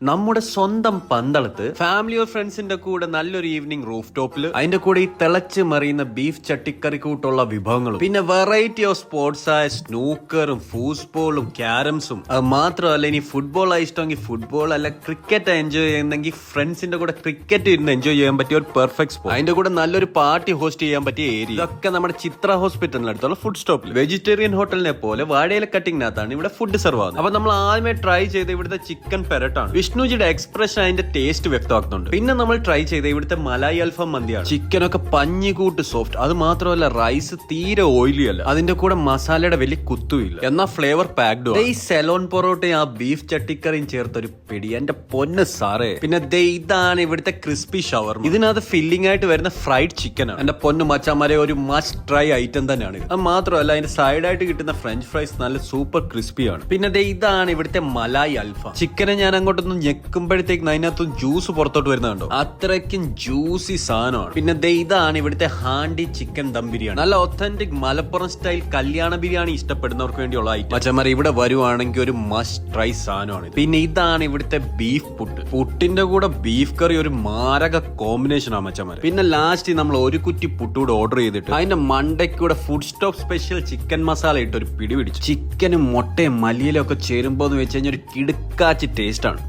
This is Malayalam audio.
നമ്മുടെ സ്വന്തം പന്തളത്ത് ഫാമിലി ഓർ ഫ്രണ്ട്സിന്റെ കൂടെ നല്ലൊരു ഈവനിങ് റൂഫ് ടോപ്പിൽ അതിന്റെ കൂടെ ഈ തിളച്ച് മറിയുന്ന ബീഫ് ചട്ടിക്കറി കൂട്ടുള്ള വിഭവങ്ങളും പിന്നെ വെറൈറ്റി ഓഫ് സ്പോർട്സ് ആയ സ്നൂക്കറും ഫൂസ്ബോളും ക്യാരംസും അത് മാത്രമല്ല ഇനി ഫുട്ബോൾ ആയി ഇഷ്ടമെങ്കിൽ ഫുട്ബോൾ അല്ല ക്രിക്കറ്റ് എൻജോയ് ചെയ്യുന്നെങ്കിൽ ഫ്രണ്ട്സിന്റെ കൂടെ ക്രിക്കറ്റ് ഇരുന്ന് എൻജോയ് ചെയ്യാൻ പറ്റിയ ഒരു പെർഫെക്റ്റ് സ്പോട്ട് അതിന്റെ കൂടെ നല്ലൊരു പാർട്ടി ഹോസ്റ്റ് ചെയ്യാൻ പറ്റിയ ഏരിയ ഇതൊക്കെ നമ്മുടെ ചിത്ര ഹോസ്പിറ്റലിന് അടുത്തുള്ള ഫുഡ് സ്റ്റോപ്പിൽ വെജിറ്റേറിയൻ ഹോട്ടലിനെ പോലെ വാടയിലെ കട്ടിങ്ങിനകത്താണ് ഇവിടെ ഫുഡ് സെർവ് ആകുന്നത് അപ്പൊ നമ്മൾ ആദ്യമേ ട്രൈ ചെയ്ത് ഇവിടുത്തെ ചിക്കൻ പെരട്ടാണ്. വിഷ്ണുജിയുടെ എക്സ്പ്രഷൻ അതിന്റെ ടേസ്റ്റ് വ്യക്തമാക്കുന്നുണ്ട്. പിന്നെ നമ്മൾ ട്രൈ ചെയ്ത ഇവിടുത്തെ മലായി അൽഫാം മന്തിയാണ്. ചിക്കനൊക്കെ പഞ്ഞി കൂട്ട് സോഫ്റ്റ് അത് മാത്രമല്ല റൈസ് തീരെ ഓയിലി അല്ല. അതിന്റെ കൂടെ മസാലയുടെ വലിയ കുത്തുമില്ല എന്നാ ഫ്ലേവർ പാക്ഡ് ഈ സെലോൺ പൊറോട്ടയും ആ ബീഫ് ചട്ടിക്കറിയും ചേർത്ത ഒരു പിടി. എന്റെ പൊന്ന് സാറേ. പിന്നെ ദേ ഇതാണ് ഇവിടുത്തെ ക്രിസ്പി ഷവർ ഇതിനകത്ത് ഫില്ലിംഗ് ആയിട്ട് വരുന്ന ഫ്രൈഡ് ചിക്കൻ ആണ്. എന്റെ പൊന്ന് മച്ചാമാരെ ഒരു മസ്റ്റ് ട്രൈ ഐറ്റം തന്നെയാണ് അത് മാത്രമല്ല അതിന്റെ സൈഡായിട്ട് കിട്ടുന്ന ഫ്രഞ്ച് ഫ്രൈസ് നല്ല സൂപ്പർ ക്രിസ്പിയാണ് പിന്നെ ദേ ഇതാണ് ഇവിടുത്തെ മലായി അൽഫ. ചിക്കനെ ഞാൻ അങ്ങോട്ടൊന്ന് ഞെക്കുമ്പോഴത്തേക്ക് അതിനകത്തും ജ്യൂസ് പുറത്തോട്ട് വരുന്നുണ്ടോ അത്രയ്ക്കും ജ്യൂസി സാധനമാണ്. പിന്നെ ഇതാണ് ഇവിടുത്തെ ഹാൻഡി ചിക്കൻ ദം ബിരിയാണി. നല്ല ഒത്തന്റിക് മലപ്പുറം സ്റ്റൈൽ കല്യാണ ബിരിയാണി ഇഷ്ടപ്പെടുന്നവർക്ക് വേണ്ടിയുള്ള ഐറ്റം മച്ചന്മാരെ ഇവിടെ വരുവാണെങ്കിൽ ഒരു മസ്റ്റ് ട്രൈ സാധനമാണ് പിന്നെ ഇതാണ് ഇവിടുത്തെ ബീഫ് പുട്ട്. പുട്ടിന്റെ കൂടെ ബീഫ് കറി ഒരു മാരക കോമ്പിനേഷൻ ആണ് മച്ചന്മാരെ. പിന്നെ ലാസ്റ്റ് നമ്മൾ ഒരു കുറ്റി പുട്ടൂടെ ഓർഡർ ചെയ്തിട്ട് അതിന്റെ മണ്ടയ്ക്കൂടെ food stop special chicken masala ഇട്ട് ഒരു പിടി പിടിച്ചു. ചിക്കനും മുട്ടയും മല്ലിയിലും ഒക്കെ ചേരുമ്പോൾ എന്ന് വെച്ച് കഴിഞ്ഞാൽ ഒരു കിടുക്കാച്ചി ടേസ്റ്റ് ആണ്.